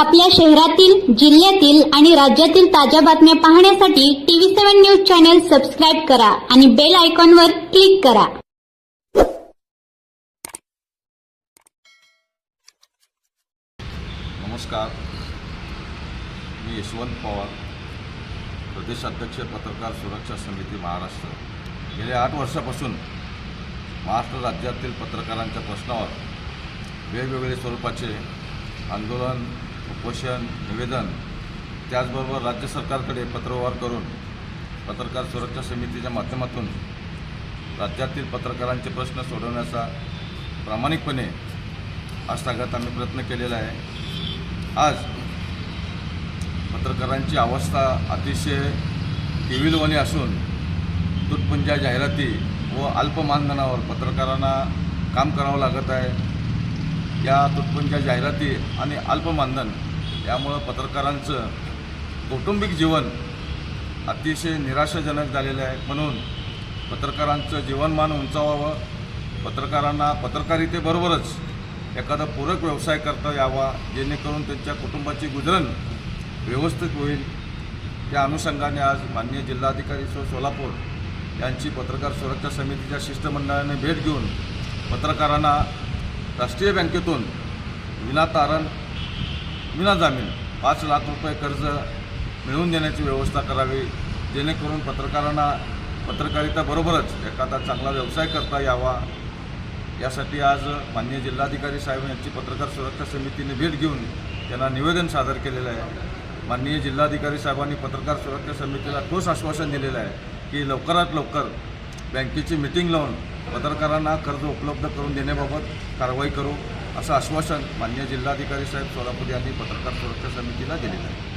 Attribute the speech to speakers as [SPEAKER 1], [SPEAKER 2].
[SPEAKER 1] आपल्या शहरातील जिल्ह्यातील आणि राज्यातील ताज्या बातम्या पाहण्यासाठी TV seven news channel subscribe करा आणि बेल आयकॉनवर क्लिक करा.
[SPEAKER 2] नमस्कार. मी यशवंत पवार प्रदेशाध्यक्ष पत्रकार सुरक्षा समिती महाराष्ट्र. गेल्या आठ वर्षापासून महाराष्ट्र राज्यातील पत्रकारांच्या प्रश्नावर वेगवेगळे स्वरूपाचे आंदोलन उपोषण निवेदन त्याचबरोबर राज्य सरकारकडे पत्रव्यवहार करून पत्रकार सुरक्षा समितीच्या माध्यमातून राज्यातील पत्रकारांचे प्रश्न सोडवण्याचा प्रामाणिकपणे आजतागत आम्ही प्रयत्न केलेला आहे. आज पत्रकारांची अवस्था अतिशय केविलवाणी असून तुटपुंज्या जाहिराती व अल्प मानधनावर पत्रकारांना काम करावं लागत आहे. या तुटपुंच्या जाहिराती आणि अल्प मानधन यामुळं पत्रकारांचं कौटुंबिक जीवन अतिशय निराशाजनक झालेलं आहे. म्हणून पत्रकारांचं जीवनमान उंचावावं. पत्रकारांना पत्रकारितेबरोबरच एखादा पूरक व्यवसाय करता यावा जेणेकरून त्यांच्या कुटुंबाची गुजरण व्यवस्थित होईल. त्या अनुषंगाने आज माननीय जिल्हाधिकारी सो सोलापूर यांची पत्रकार सुरक्षा समितीच्या शिष्टमंडळाने भेट घेऊन पत्रकारांना राष्ट्रीय बँकेतून विनातारण विनाजामीन पाच लाख रुपये कर्ज मिळवून देण्याची व्यवस्था करावी जेणेकरून पत्रकारांना पत्रकारिताबरोबरच एखादा चांगला व्यवसाय करता यावा. यासाठी आज माननीय जिल्हाधिकारी साहेब यांची पत्रकार सुरक्षा समितीने भेट घेऊन त्यांना निवेदन सादर केलेलं आहे. माननीय जिल्हाधिकारी साहेबांनी पत्रकार सुरक्षा समितीला ठोस आश्वासन दिलेलं आहे की लवकरात लवकर बँकेची मिटिंग लावून पत्रकारांना कर्ज उपलब्ध करून देण्याबाबत कारवाई करू असं आश्वासन माननीय जिल्हाधिकारी साहेब सोलापूर यांनी पत्रकार सुरक्षा समितीला दिलेलं आहे.